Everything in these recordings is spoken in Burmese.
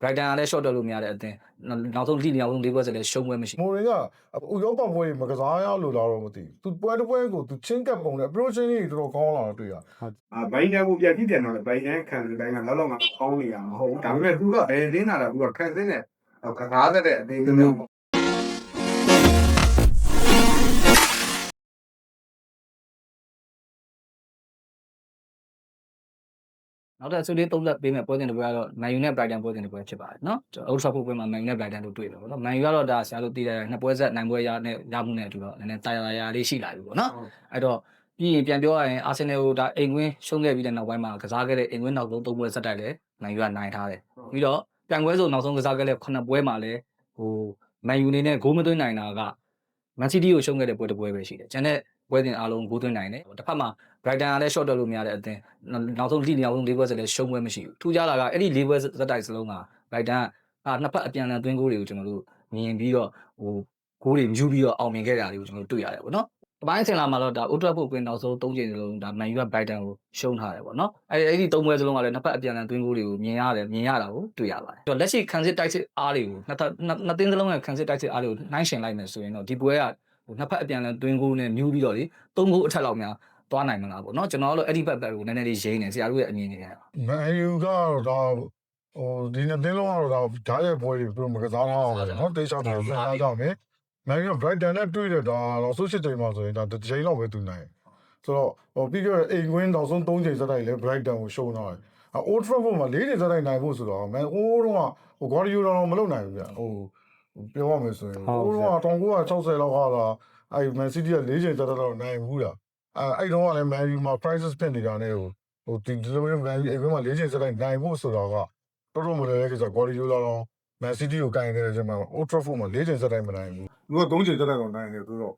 Brighton ကလည်း short တက်လို့မရတဲ့အတင်းနောက်ဆုံးလိနေအောင်လေးပွဲစလည်းရှုံးပွဲမရှိမိုရင်ကဥရောပပွဲမကစားရလို့လားတော့မသိဘူးသူပွဲတစ်ပွဲကိုသူချင်းကပ်ပုံနဲ့ approach ကြီးတော်တော်ကောင်းလာတော့တွေ့ရအာဘိုင်းတန်ကိုပြန်ကြည့်ပြန်တော့ဘိုင်းတန်ခံတဲ့တိုင်းကလောက်လောက်မှကောင်းနေရမှာမဟုတ်ဘူးဒါပေမဲ့သူကဘယ်ရင်းလာတာသူကခက်စင်းတဲ့ကစားတဲ့အသေးမျိုး နောက်တစ်ဆွေးနွေးသုံးသက်ပေးမဲ့ပွဲစဉ်တစ်ပွဲကတော့ Man U နဲ့ Brighton ပွဲစဉ်တစ်ပွဲဖြစ်ပါတယ်နော်ကျွန်တော် Old Trafford ပွဲမှာ Man U နဲ့ Brighton တို့တွေ့တယ်ပေါ့နော် Man U ကတော့ဒါဆရာတို့တည်တယ်နှစ်ပွဲဆက်နိုင်ပွဲရနဲ့ရမှုနဲ့အတူတော့နည်းနည်းတာယာယာလေးရှိလာပြီပေါ့နော်အဲ့တော့ပြီးရင်ပြန်ပြောရရင် Arsenal ကိုဒါအိမ်ကွင်းရှုံးခဲ့ပြီးတဲ့နောက်ပိုင်းမှာကစားခဲ့တဲ့အိမ်ကွင်းနောက်ဆုံးသုံးပွဲဆက်တိုက်လဲ Man U ကနိုင်ထားတယ်ပြီးတော့ပြန်ပွဲဆိုနောက်ဆုံးကစားခဲ့တဲ့ခုနှစ်ပွဲမှာလဲဟို Man U အနေနဲ့ဂိုးမသွင်းနိုင်တာက Man City ကိုရှုံးခဲ့တဲ့ပွဲတစ်ပွဲပဲရှိတယ်ကျန်တဲ့ ပွဲစဉ်အားလုံးဂိုးသွင်းနိုင်တယ်တစ်ဖက်မှာ Brighton ကလည်း short တက်လို့မရတဲ့အတင်းနောက်ဆုံးလိနေအောင်လေးပွဲစလည်းရှုံးပွဲမရှိဘူးထူးခြားတာကအဲ့ဒီလေးပွဲစတိုက်စလုံးက Brighton ကအာနှစ်ဖက်အပြန်အလှန်သွင်းဂိုးတွေကိုကျွန်တော်တို့မြင်ပြီးတော့ဟိုဂိုးတွေမြူပြီးတော့အောင်မြင်ခဲ့တာတွေကိုကျွန်တော်တို့တွေ့ရတယ်ပေါ့နော်။အပိုင်းအစင်လာမှာတော့ဒါ Old Trafford ကွင်းနောက်ဆုံး၃ချိန်စလုံးဒါ Man U က Brighton ကိုရှုံးထားတယ်ပေါ့နော်။အဲ့အဲ့ဒီ၃ပွဲစလုံးကလည်းနှစ်ဖက်အပြန်အလှန်သွင်းဂိုးတွေကိုမြင်ရတယ်မြင်ရတာကိုတွေ့ရပါတယ်။အဲ့တော့လက်ရှိခံစစ်တိုက်စစ်အားတွေကိုနှစ်ထပ်နှစ်နှစ်သင်းစလုံးရဲ့ခံစစ်တိုက်စစ်အားတွေကိုနှိုင်းယှဉ်လိုက်မယ်ဆိုရင်တော့ဒီပွဲက ဟိုနှစ်ဖက်အပြန်အလှန်တွင်းကိုနဲ့မြူးပြီးတော့လေသုံးကိုအထက်လောက်များသွားနိုင်မလားပေါ့နော်ကျွန်တော်တို့အဲ့ဒီဘက်ဘက်ကိုနည်းနည်းလေးရိမ့်နေဆရာတို့ရဲ့အမြင်ကြီးရအောင်မန်ယူကတော့ဒါဟိုဒီနှစ်သင်းလုံးကတော့ဒါဓာတ်ရဲ့ပွဲတွေပြုမကစားတော့အောင်ပဲနော်တေးချောက်တော့စားကြမယ်မန်ယူ Brighton နဲ့တွေ့တဲ့ဒါတော့ဆုစစ်ချိန်မှာဆိုရင်ဒါတစ်ချိန်လောက်ပဲသူနိုင်ဆိုတော့ဟိုပြီးခဲ့တဲ့အိမ်ကွင်းနောက်ဆုံး၃ချိန်စတိုက်လဲ Brighton ကိုရှုံးတော့တယ်။ Old Trafford မှာ၄ချိန်စတိုက်နိုင်ဖို့ဆိုတော့မန်အိုးတော့ဟို Guardiola တော့မလုပ်နိုင်ဘူးဗျ။ဟို ပြောရမယ်ဆိုရင်ဟိုတော့1960လောက်ဟာတာအဲ့ Man City က၄ချိန်စတိုက်တော့နိုင်ဘူးလားအဲ့အဲ့တော့ကလည်း Man U မှာ crisis ဖြစ်နေတာနဲ့ဟိုဟိုဒီဒီလိုမျိုး Man U အိမ်ဘက်မှာ၄ချိန်စတိုက်နိုင်ဖို့ဆိုတော့ကတော်တော်မလွယ်တဲ့ကိစ္စ Guardiola တော့ Man City ကိုကိုင်နေတဲ့ချိန်မှာ Old Trafford မှာ၄ချိန်စတိုက်မနိုင်ဘူး။သူက၃ချိန်စတိုက်တော့နိုင်တယ်ဆိုတော့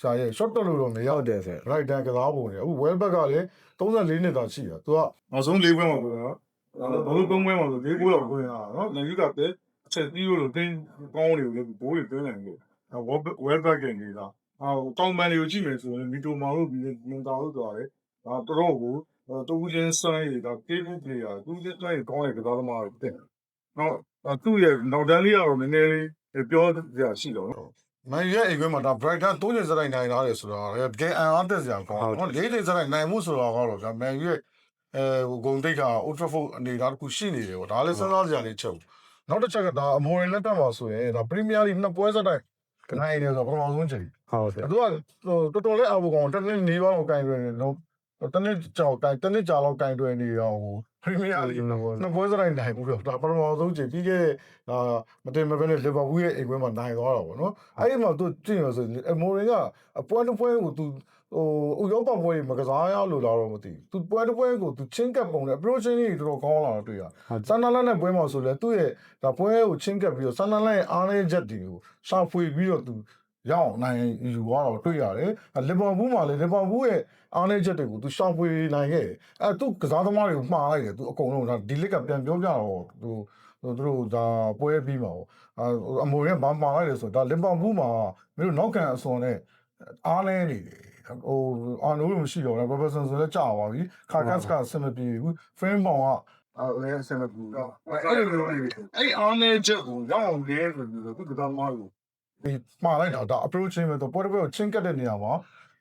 ဆရာရဲ့ shot တက်လို့တော့မရဟုတ်တယ်ဆရာ right hand ကစားပုံနေအခု Welbeck ကလည်း34နှစ်သာရှိတာသူကနောက်ဆုံး၄ပွဲမှာဆိုတော့ဘာလို့၃ပွဲမှာဆို၄ပွဲတော့ဝင်လာနော်နိုင်ယူကပဲအ ချက်ကြီးလို့တင်းကောင်းတွေကိုလည်းဘိုးတွေတွင်းနိုင်လို့ Welbeck ကနေတာအော်ကောင်းမန်တွေကိုကြည့်မယ်ဆိုရင်မီတိုမာတို့ဒီမင်တာတို့ဆိုရတယ်ဒါတော်တော်ကိုတူးချင်းဆိုင်ရတာကေးဘူး player တူးချင်းဆိုင်ကောင်းတဲ့ကစားသမားတွေတဲ့နော်သူ့ရဲ့နောက်တန်းလေးကတော့နည်းနည်းလေးပြောစရာရှိတော့နော်မန်ယူရဲ့အိမ်ခွဲမှာဒါ Brighton 3ချိန်စတိုက်နိုင်လာတယ်ဆိုတော့တကယ်အံအားတက်စရာကောင်းနော်၄ချိန်စတိုက်နိုင်မှုဆိုတော့ကတော့ဒါမန်ယူရဲ့အဲဂုံတိတ်က Old Trafford အနေအထားတစ်ခုရှိနေတယ်ပေါ့ဒါလည်းစဉ်းစားစရာလေးချုပ် နောက်တစ်ချက်ကဒါအမော်ရင်လက်တက်မှာဆိုရင်ဒါ Premier League နှစ်ပွဲစတိုက်ကနိုင်နေဆိုတော့ပထမဆုံးချိန်ဟုတ်ဆရာသူကတော်တော်လေးအဘူကောင်တစ်နှစ်နေပါတော့ကင်တွယ်နေတော့ တနစ်ကြောက်ကင်တနစ်ကြာလောက်ကင်တွယ်နေရောဟို Premier League နှစ်ပွဲစတိုင်းနိုင်ဘူးတော့ဒါပထမဆုံးချိန်ပြီးခဲ့တဲ့ဒါမတင်မပဲနဲ့လီဗာပူးရဲ့အိမ်ခွဲမှာနိုင်သွားတာပေါ့နော်အဲ့ဒီမှာသူကြည့်ရဆိုအမိုရင်ကအပွဲတစ်ပွဲကိုသူဟိုဥရောပပွဲမကစားရလို့လားတော့မသိဘူးသူပွဲတစ်ပွဲကိုသူချင်းကပ်ပုံနဲ့ approach ကြီးတော်တော်ကောင်းလာတော့တွေ့ရဆန်နာလန်နဲ့ပွဲမှာဆိုလဲသူ့ရဲ့ဒါပွဲကိုချင်းကပ်ပြီးတော့ဆန်နာလန်ရဲ့အားနည်းချက်တွေကိုရှာဖွေပြီးတော့သူ ရအောင်နိုင်ယူသွားတော့တွေ့ရတယ်လီဗာပူးမှာလေလီဗာပူးရဲ့အားနည်းချက်တွေကိုသူရှာဖွေနိုင်ခဲ့တယ်အဲသူကစားသမားတွေကိုမှားလိုက်တယ်သူအကုန်လုံးဒါဒီလစ်ကပြန်ပြောပြတော့သူသူတို့ဒါပွဲပြီးမှာပေါ့အာအမိုရင်ဘာမှားလိုက်လဲဆိုတော့ဒါလီဗာပူးမှာမင်းတို့နောက်ကန်အစွန်နဲ့အားလဲနေတယ်ဟိုအာနိုးလို့မရှိတော့ဘူးဘာဘဆန်ဆိုလည်းကြာသွားပြီခါကတ်ကဆင်မပြေဘူးဖရင်းဘောင်ကအဲလည်းဆင်မပြေဘူးအဲ့လိုမျိုးလေးအဲ့အားနေချက်ကိုရောက်အောင်လဲဆိုပြီးတော့သူကတော်မားကို ဒီမှားလိုက်တာဒါ approach ချင်းပဲတော့ပွဲတစ်ပွဲကိုချင်းကတ်တဲ့နေရာမှာ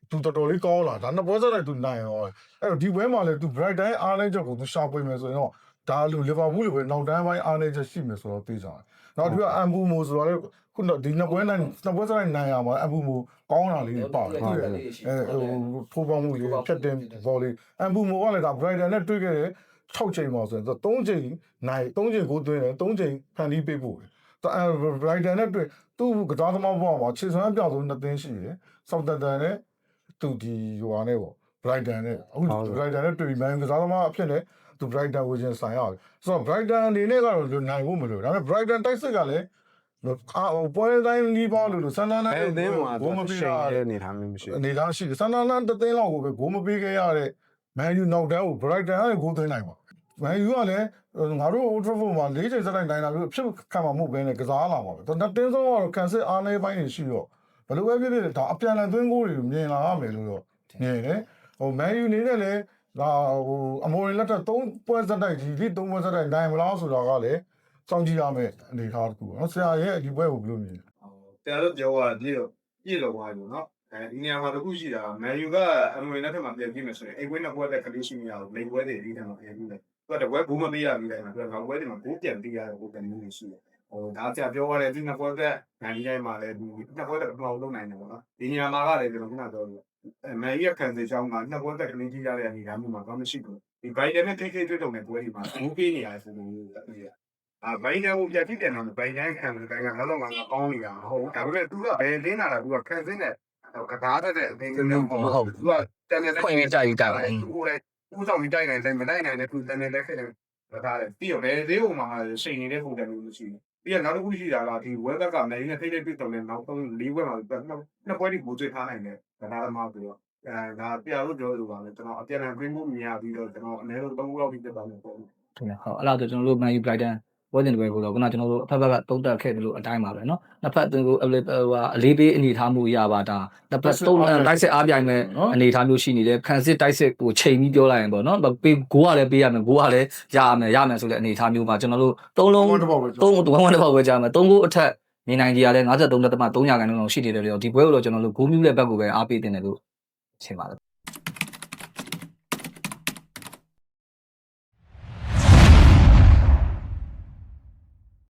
သူတော်တော်လေးကောင်းလာဒါနှစ်ပွဲစတဲ့သူနိုင်ရောအဲ့တော့ဒီပွဲမှာလည်းသူ bright time အားနေချက်ကိုသူရှာပွေမယ်ဆိုရင်တော့ဒါလူလီဗာပူးလိုပဲနောက်တန်းပိုင်းအားနေချက်ရှိမယ်ဆိုတော့သိကြတယ်။နောက်တစ်ခုကအမ်ဘူမိုဆိုတော့လေခုနဒီနှစ်ပွဲနိုင်နှစ်ပွဲဆိုင်နိုင်ရမှာအမ်ဘူမိုကောင်းတာလေးတွေပါတယ်။အဲဟိုဖိုးပေါင်းမှုလေးဖြတ်တင်ဘောလေးအမ်ဘူမိုကလည်းဒါဘရိုက်ဒန်နဲ့တွေ့ခဲ့တဲ့6ချိန်ပါဆိုရင်3ချိန်နိုင်3ချိန်ကိုသွင်းတယ်3ချိန်ဖန်တီးပေးဖို့။ဒါဘ ရိုက်ဒန်နဲ့တွေ့သူ့ကစားသမားဘောမှာခြေစွမ်းပြောက်ဆုံးနှစ်သင်းရှိတယ်။ဆောက်တန်တန်နဲ့သူဒီဟိုဟာနဲ့ပေါ့ဘရိုက်ဒန်နဲ့အခုဘရိုက်ဒန်နဲ့တွေ့ပြီးမန်ကစားသမားအဖြစ်နဲ့သူ Brighton ဝေချင်းဆိုင်ရတယ်ဆိုတော့ Brighton အနေနဲ့ကတော့နိုင်ဖို့မလိုဒါပေမဲ့ Brighton တိုက်စစ်ကလည်းအာဟိုပွဲတိုင်းလီးပါလို့လို့ဆန်နာနာအဲ့အသင်းမှာဂိုးမပေးရရှိတဲ့တဲ့အနေထားမျိုးမရှိဘူးအနေသားရှိတယ်ဆန်နာနာတသိန်းလောက်ကိုပဲဂိုးမပေးခဲ့ရတဲ့ Man U နောက်တန်းကို Brighton ကလည်းဂိုးသွင်းနိုင်ပါ Man U ကလည်းငါတို့ Old Trafford မှာ၄ချိန်စတိုင်းနိုင်တာမျိုးဖြစ်ခံမှာမဟုတ်ဘဲနဲ့ကစားလာမှာပဲဒါနှစ်တင်းဆုံးကတော့ကန်စစ်အားနေပိုင်းနေရှိတော့ဘယ်လိုပဲဖြစ်ဖြစ်ဒါအပြန်လန်သွင်းဂိုးတွေမြင်လာရမယ်လို့တော့မြင်တယ်ဟို Man U အနေနဲ့လည်းဒါဟိုအမော်ရင်လက်ထက်၃ပွဲစက်တိုက်ကြီးဒီ၃ပွဲစက်တိုက်နိုင်မလားဆိုတော့ကလည်းစောင့်ကြည့်ရမယ့်အနေအထားတစ်ခုပေါ့နော်ဆရာရဲ့ဒီပွဲကိုဘယ်လိုမြင်လဲတရားတော့ပြောတာပြည့်တော့ပြည့်တော့သွားပြီနော်အဲဒီနေရာမှာတခုရှိတာမန်ယူကအမွေနဲ့ထက်မှပြန်ကြည့်မယ်ဆိုရင်အိမ်ဝင်းနှစ်ပွဲတဲ့ကလေးရှိနေရအောင်မိပွဲတွေဒီထဲမှာပြန်ကြည့်တယ် သူကတပွဲဘူးမပေးရပြီးတိုင်းမှာသူကငါပွဲတွေမှာဘူးပြန်ပေးရတဲ့ဟိုကန်မျိုးရှိတယ်ဟိုဒါဆရာပြောရတဲ့ဒီနှစ်ပွဲတဲ့နိုင်ဒီတိုင်းမှာလည်းဒီနှစ်ပွဲတဲ့ပထမဆုံးနိုင်တယ်ပေါ့နော်ဒီနေရာမှာကလည်းကျွန်တော်ခုနပြောလို့အဲမန်ယူရဲ့ခံစေချောင်းကနှစ်ပွဲတဲ့ကလေးကြီးရတဲ့အနေအထားမျိုးမှာဘာမှမရှိဘူးဒီဘိုင်ဒန်နဲ့ထိတ်ထိတ်တွေ့တုံတဲ့ပွဲတွေမှာဘူးပေးနေရတယ်ဆိုလို့တွေ့ရ အာဘိုင်ဒန်ကိုပြတိတယ်နော်ဘိုင်ဒန်ခံတယ်တိုင်းကလည်းတော့ငါကောင်းနေတာမဟုတ်ဘူးဒါပေမဲ့ तू ကဘယ်လင်းလာတာ तू ကခံစင်းတဲ့ကစားတဲ့အသင်းကလည်းမဟုတ်ဘူး तू ကတန်တယ် ခွင့်ရကြယူကြပါ သူကိုလည်း ဦးဆောင်ပြီးတိုက်နိုင်တယ်မတိုက်နိုင်တဲ့ तू တန်တယ်လက်ခဲ့တယ်ကစားတယ်ပြီးတော့ဘယ်သေးဟိုမှာရှိန်နေတဲ့ပုံစံမျိုးမရှိဘူးပြီးတော့နောက်တစ်ခုရှိတာကဒီဝက်ဘက်ကနိုင်နေထိတ်ထိတ်ပြတ်တော့လည်းနောက်ဆုံး၄ဝက်မှာနှစ်ပွဲဒီပူဆွေးထားနိုင်တယ်ကစားသမားပြီးတော့အဲဒါပြလို့ပြောလို့ပါလေကျွန်တော်အပြန်အလှန်ပြင်မှုမြင်ရပြီးတော့ကျွန်တော်အနည်းဆုံး၃ခုလောက်ပြီးတက်ပါမယ်ပေါ့ဟုတ်ကဲ့ဟုတ်အဲ့လောက်ဆိုကျွန်တော်တို့ Man U Brighton ပွဲတင်တဲ့ပွဲကိုတော့ခုနကျွန်တော်တို့အဖက်ဖက်ကတုံးတက်ခဲ့တယ်လို့အတိုင်းပါပဲเนาะနှစ်ဖက်အသွင်ကိုအလေးဟိုဟာအလေးပေးအနေထားမှုရပါတာနှစ်ဖက်တုံးတိုက်စစ်အားပြိုင်မဲ့အနေထားမျိုးရှိနေတယ်ခံစစ်တိုက်စစ်ကိုချိန်ပြီးပြောလိုက်ရင်ပေါ့เนาะပေးဂိုးကလည်းပေးရမယ်ဂိုးကလည်းရရမယ်ရမယ်ဆိုတဲ့အနေထားမျိုးမှာကျွန်တော်တို့သုံးလုံး ဘောတစ်ပေါက်ပဲ သုံးဝမ်းဝမ်းတစ်ပေါက်ပဲကြားမယ်သုံးကိုအထက်နေနိုင်ကြီးကလည်း53.3ရာခိုင်နှုန်းလောက်ရှိနေတယ်လို့ဒီပွဲကိုတော့ကျွန်တော်တို့ဂိုးမြူးတဲ့ဘက်ကိုပဲအားပေးတင်တယ်လို့ထင်ပါတယ်